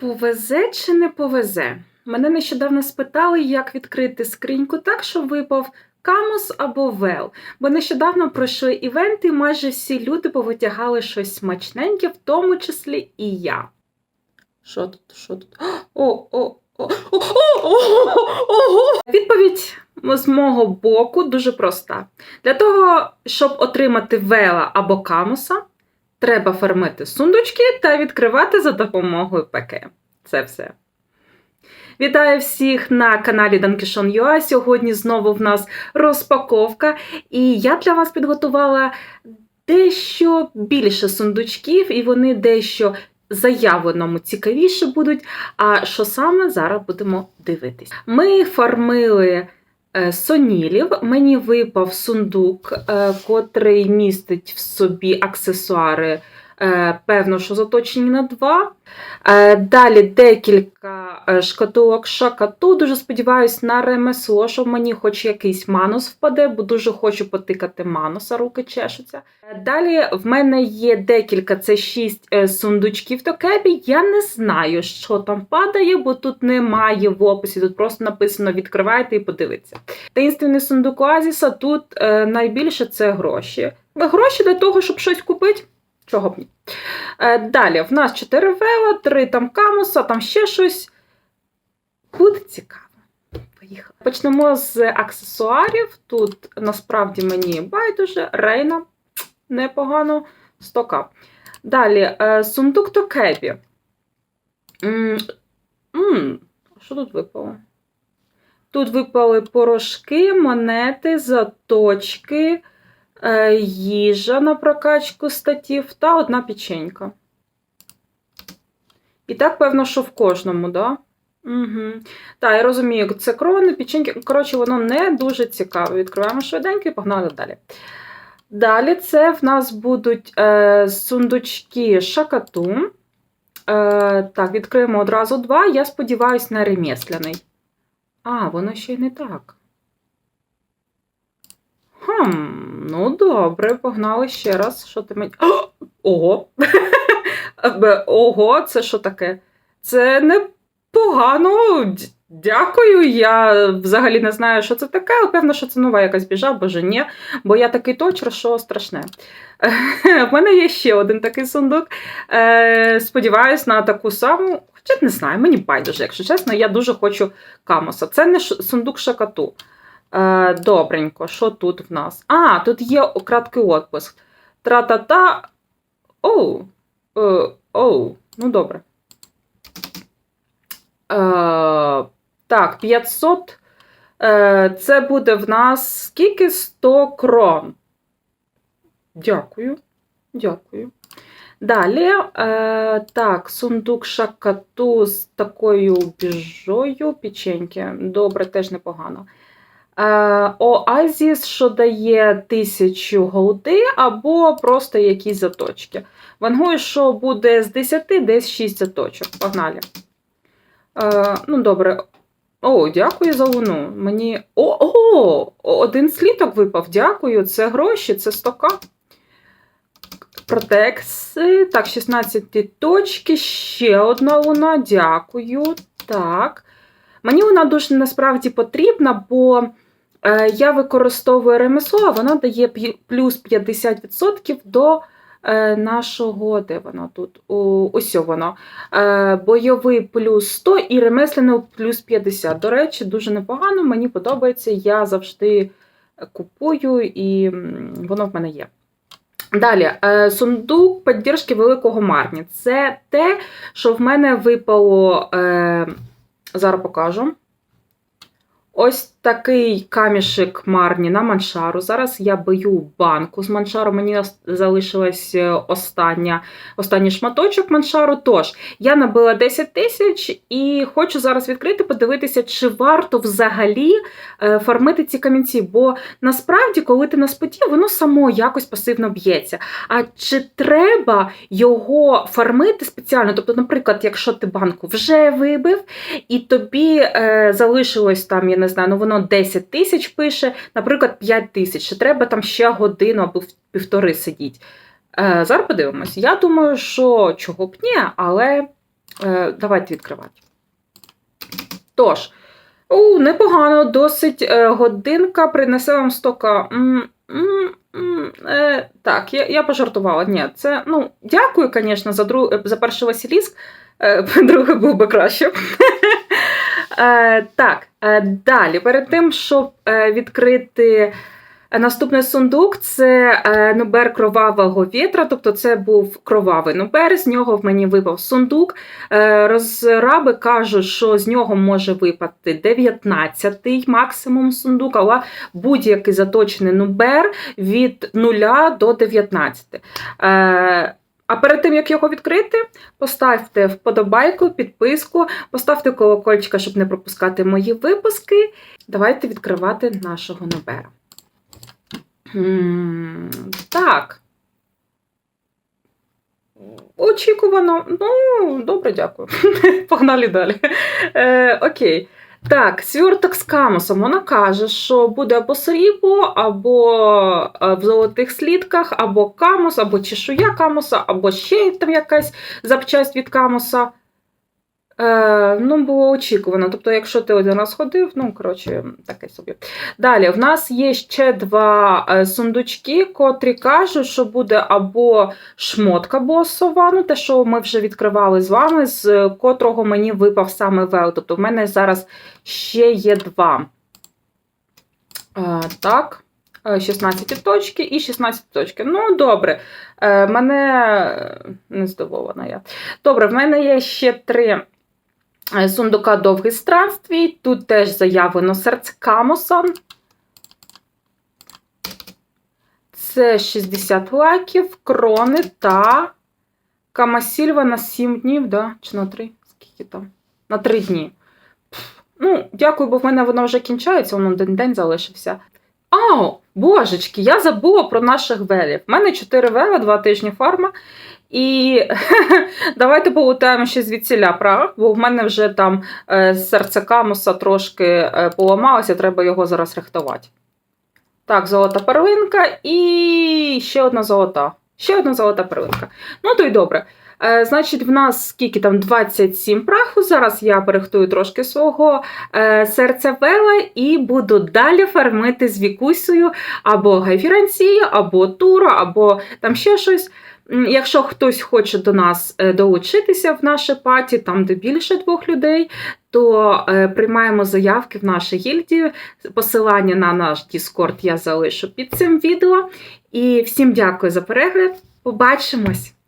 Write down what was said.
Повезе чи не повезе? Мене нещодавно спитали, як відкрити скриньку так, щоб випав камус або вел. Бо нещодавно пройшли івенти, і майже всі люди повитягали щось смачненьке, в тому числі і я. Що тут? Що тут? О, о, о, о, о, о! Відповідь з мого боку дуже проста. Для того, щоб отримати вела або камуса, треба фармити сундучки та відкривати за допомогою ПК. Це все. Вітаю всіх на каналі Данкішон.ua. Сьогодні знову в нас розпаковка, і я для вас підготувала дещо більше сундучків, і вони дещо заявленому цікавіше будуть. А що саме зараз будемо дивитись? Ми фармили сонілів. Мені випав сундук, е, котрий містить в собі аксесуари. е, Певно, що заточені на два. Е, Далі декілька е, шкатулок шакату. Дуже сподіваюся на ремесло, що мені хоч якийсь манус впаде, бо дуже хочу потикати мануса, руки чешуться. Е, Далі в мене є декілька, це шість е, сундучків токебі. Я не знаю, що там падає, бо тут немає в описі, тут просто написано відкривайте і подивіться. Таїнственний сундук Оазіса тут е, найбільше це гроші. Гроші для того, щоб щось купити. Чого б ні? Е, Далі, в нас 4 вела, 3 там камуса, там ще щось. Буде цікаво. Поїхали. Почнемо з аксесуарів. Тут насправді мені байдуже, рейна непогано, стока. Далі, е, сундук Токебі. М, м, Що тут випало? Тут випали порошки, монети, заточки, е, їжа на прокачку статів та одна печенька. І так, певно, що в кожному, да? Угу. Так, я розумію, це крони, печеньки. Коротше, воно не дуже цікаве. Відкриваємо швиденько і погнали далі. Далі це в нас будуть е, сундучки шакату. Е, так, відкриємо одразу два. Я сподіваюся, на ремесляний. А, воно ще й не так. Хм, ну добре, погнали ще раз. Що ти мені. Ого! Ого, це що таке? Це непогано. Дякую. Я взагалі не знаю, що це таке, але певно, що це нова якась біжа, боже ні. Бо я такий точер, що страшне. В мене є ще один такий сундук. Е, Сподіваюсь на таку саму. Хоча не знаю, мені байдуже, якщо чесно, я дуже хочу камоса. Це не сундук шакату. Е, добренько, що тут в нас? А, тут є краткий отпуск. Тра-та-та. Оу. Е, оу. Ну, добре. Е, так, 500. Е, це буде в нас скільки 100 крон. Дякую. Дякую. Далі, е, так, сундук шакату з такою біжою печеньки. Добре, теж непогано. Е, Оазіс, що дає 1000 голди, або просто якісь заточки. Вангую, що буде з 10, десь 6 заточок. Погнали. Е, ну, добре. О, дякую за луну. Мені. О, о, один сліток випав. Дякую. Це гроші, це стока. Протекси. Так, 16 точки. Ще одна луна. Дякую. Так. Мені вона дуже насправді потрібна, бо е, я використовую ремесло, а вона дає плюс 50% до нашого. Де воно тут? Ось воно. Е, бойовий плюс 100 і ремеслений плюс 50. До речі, дуже непогано, мені подобається. Я завжди купую і воно в мене є. Далі, е, сундук підтримки великого марні. Це те, що в мене випало. Е, зараз покажу. Ось такий камішик марні на маншару. Зараз я бию банку з маншару. Мені залишилась е, остання, останній шматочок маншару. Тож, я набила 10 тисяч і хочу зараз відкрити, подивитися, чи варто взагалі е, фармити ці камінці. Бо насправді, коли ти на споті, воно само якось пасивно б'ється. А чи треба його фармити спеціально? Тобто, наприклад, якщо ти банку вже вибив, і тобі е, залишилось там, не знаю, ну воно 10 тисяч пише, наприклад, 5 тисяч. Чи треба там ще годину або півтори сидіти? Е, зараз подивимось. Я думаю, що чого б ні, але Е, давайте відкривати. Тож, у, непогано, досить е, годинка принесе вам стока. Е, так, я, я пожартувала. Ні, це, ну, дякую, звісно, за, за перший Василіск. Е, другий був би краще. Е, так, е, далі, перед тим, щоб е, відкрити е, наступний сундук, це е, нубер кровавого вітра, тобто це був кровавий нубер, з нього в мені випав сундук. Розраби кажуть, що з нього може випати 19-й максимум сундук, але будь-який заточений нубер від 0 до 19. А перед тим, як його відкрити, поставте вподобайку, підписку, поставте колокольчика, щоб не пропускати мої випуски. Давайте відкривати нашого нобера. Так. Очікувано. Ну, добре, дякую. Погнали далі. Е, окей. Так, сверток з камусом. Вона каже, що буде або срібло, або е, в золотих слідках, або камус, або чешуя камуса, або ще там якась запчасть від камуса. Е, ну, було очікувано. Тобто, якщо ти один раз ходив, ну, коротше, таке собі. Далі, в нас є ще два е, сундучки, котрі кажуть, що буде або шмотка босова, ну те, що ми вже відкривали з вами, з котрого мені випав саме вел. Тобто, в мене зараз ще є два. Е, так. е, 16 точки і 16 точки. Ну, добре. Мене не здивована я. Добре, в мене є ще три сундука довгий странствій. Тут теж заявлено серце Камуса. Це 60 лайків, крони та Камасільва на 7 днів, да? чи на 3? Скільки там? На 3 дні. Пф, Ну, дякую, бо в мене воно вже кінчається, воно один день залишився. Ау, божечки, я забула про наших велів. У мене 4 вела, 2 тижні фарма. І давайте полутаємо ще звідсіля прах, бо в мене вже там серце камуса трошки е, поламалося, треба його зараз рихтувати. Так, золота перлинка і ще одна золота. Ще одна золота перлинка. Ну, то й добре. Е, значить, в нас скільки там 27 праху. Зараз я перехтую трошки свого е, серця вела і буду далі фармити з вікусею або гайфіранцією, або туро, або там ще щось. Якщо хтось хоче до нас е, долучитися в наше паті, там де більше двох людей, то приймаємо заявки в нашій гільдії. Посилання на наш Discord я залишу під цим відео. І всім дякую за перегляд. Побачимось!